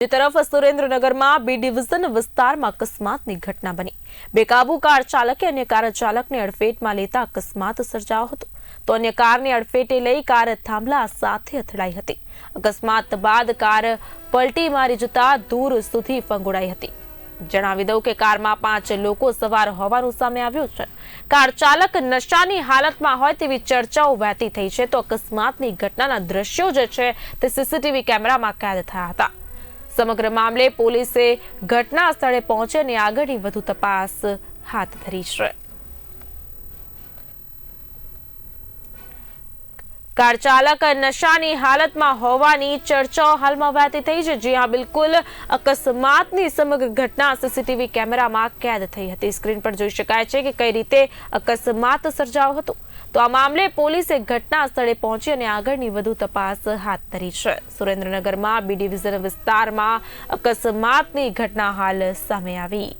બીજી તરફ સુરેન્દ્રનગરમાં બી ડિવિઝન વિસ્તારમાં અકસ્માતની ઘટના બની. બેકાબુ કાર ચાલકે અન્ય કાર ચાલકને અડફેટમાં લેતા અકસ્માત સર્જાયો હતો. તો અન્ય કારને અડફેટે લઈ કાર થાંભલા સાથે અથડાઈ હતી. અકસ્માત બાદ કાર પલટી મારી જતા દૂર સુધી ફંગોળાઈ હતી. જણાવી દઉં કે કારમાં પાંચ લોકો સવાર હોવાનું સામે આવ્યું છે. કાર ચાલક નશાની હાલતમાં હોય તેવી ચર્ચાઓ વહેતી થઈ છે. તો અકસ્માતની ઘટનાના દ્રશ્યો જે છે તે સીસીટીવી કેમેરામાં કેદ થયા હતા. સમગ્ર મામલે પોલીસે ઘટના સ્થળે પહોંચીને આગળની વધુ તપાસ હાથ ધરી છે. કાર ચાલક નશાની હાલતમાં હોવાની ચર્ચાઓ હાલમાં વહેતી થઈ છે, જ્યાં બિલકુલ અકસ્માતની સમગ્ર ઘટના સીસીટીવી કેમેરામાં કેદ થઈ હતી. સ્ક્રીન પર જોઈ શકાય છે કે કઈ રીતે અકસ્માત સર્જાયો હતો. તો આ મામલે પોલીસે ઘટના સ્થળે પહોંચી અને આગળની વધુ તપાસ હાથ ધરી છે. સુરેન્દ્રનગરમાં બી ડિવિઝન વિસ્તારમાં અકસ્માતની ઘટના હાલ સામે આવી.